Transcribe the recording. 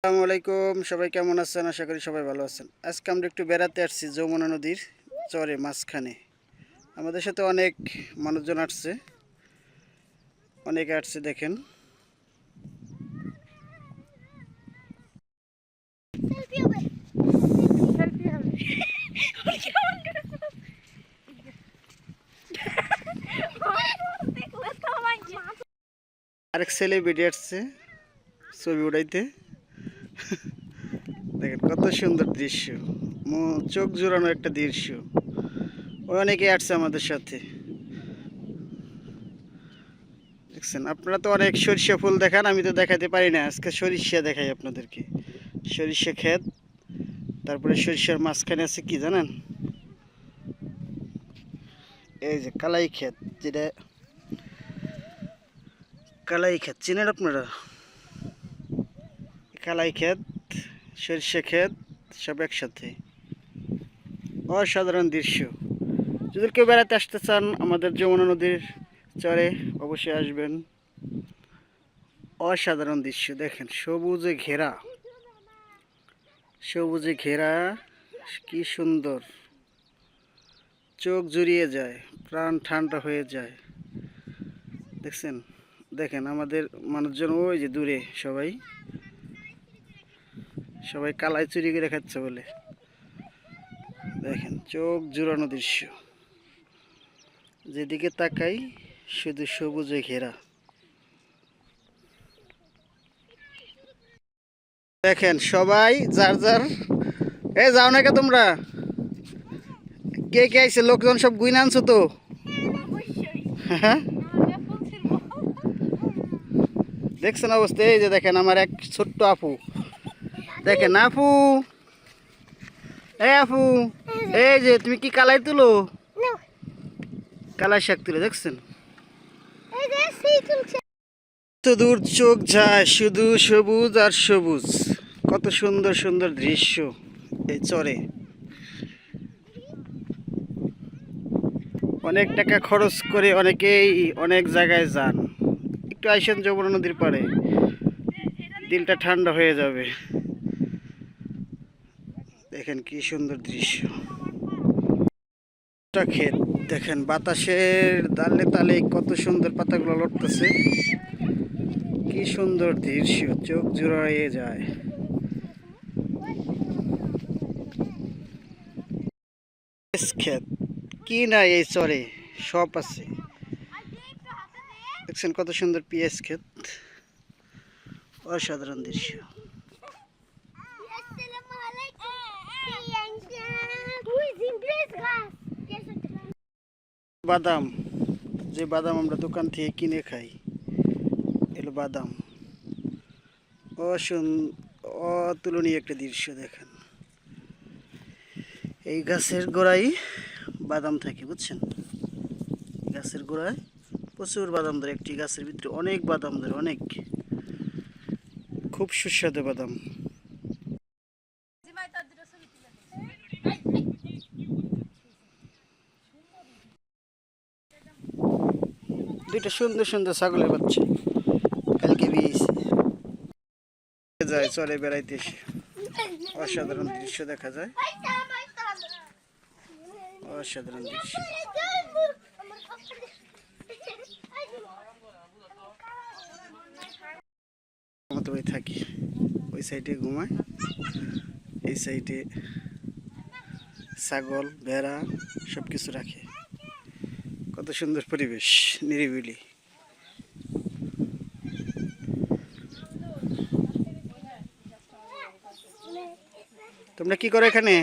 আসসালামু আলাইকুম, সবাই কেমন আছেন? আশা করি সবাই ভালো আছেন। আজকে আমরা একটু বেড়াতে আসছি যমুনা নদীর চরে মাঝখানে। আমাদের সাথে অনেক মানুষজন আসছে। অনেকে আসছে, দেখেন। আরেক ছেলে বেরিয়ে আসছে ছবি উড়াইতে। দেখেন কত সুন্দর দৃশ্য। চোখ জোড়ানো একটা দৃশ্য। অনেকে আসছে আমাদের সাথে। দেখছেন, আপনারা তো অনেক সরিষা ফুল দেখান, আমি তো দেখাতে পারি না। আজকে সরিষা দেখাই আপনাদেরকে। সরিষা ক্ষেত, তারপরে সরিষার মাঝখানে আছে কি জানেন? এই যে কালাই ক্ষেত, যেটা কালাই ক্ষেত, চিনেন আপনারা? কালাই ক্ষেত, সরিষা ক্ষেত, সব একসাথে। অসাধারণ দৃশ্য। যদি কেউ বেড়াতে আসতে চান আমাদের যমুনা নদীর চরে, অবশ্যই আসবেন। অসাধারণ দৃশ্য, দেখেন সবুজে ঘেরা। সবুজে ঘেরা, কি সুন্দর। চোখ জুড়িয়ে যায়, প্রাণ ঠান্ডা হয়ে যায়। দেখছেন? দেখেন আমাদের মানুষজন ওই যে দূরে সবাই। সবাই কালাই চুরি করে খাচ্ছে বলে। দেখেন, চোখ জুড়ানো দৃশ্য। যেদিকে তাকাই, শুধু সবুজে ঘেরা। দেখেন, সবাই যার যার এ, যাও না কে তোমরা? কে কে আইছে? লোকজন সব গুইনা আনছো তো? দেখছেন অবস্থা? এই যে দেখেন, আমার এক ছোট্ট আপু। দেখেন আপু? এই আপু এই যে তুমি কি কালাই তুলো? কালাই শাক তুলে দেখছেন? দূর চোখ যায় শুধু সবুজ আর সবুজ। কত সুন্দর সুন্দর দৃশ্য এই চরে। অনেক টাকা খরচ করে অনেকেই অনেক জায়গায় যান। একটু আইসেন যমুনা নদীর পাড়ে। দিলটা ঠান্ডা হয়ে যাবে। দেখেন কি সুন্দর দৃশ্য। ক্ষেত, দেখেন বাতাসের দালে তালে কত সুন্দর পাতাগুলো লড়তেছে। কি সুন্দর দৃশ্য, চোখ জুড়াইয়ে যায়। ক্ষেত, কি না এই চরে, সব আছে। দেখছেন কত সুন্দর পিএস ক্ষেত। অসাধারণ দৃশ্য। বাদাম, যে বাদাম আমরা দোকান থেকে কিনে খাই, এলো বাদাম। অসুন, অতুলনীয় একটা দৃশ্য দেখেন। এই গাছের গোড়ায় বাদাম থাকে, বুঝছেন? গাছের গোড়ায় প্রচুর বাদাম ধরে, একটি গাছের ভিতরে অনেক বাদাম ধরে, অনেক। খুব সুস্বাদু বাদাম। দুইটা সুন্দর সুন্দর ছাগলের বাচ্চা। কালকে বিয়েছে। যায় চলে বেড়াইতে এসে। অসাধারণ দৃশ্য দেখা যায়। অসাধারণ দৃশ্য। থাকি। ওই সাইডে ঘুমায় এই সাইডে ছাগল, ভেড়া সব কিছু রাখে। কত সুন্দর পরিবেশ নিরিবিলি। তোমরা কি করো এখানে?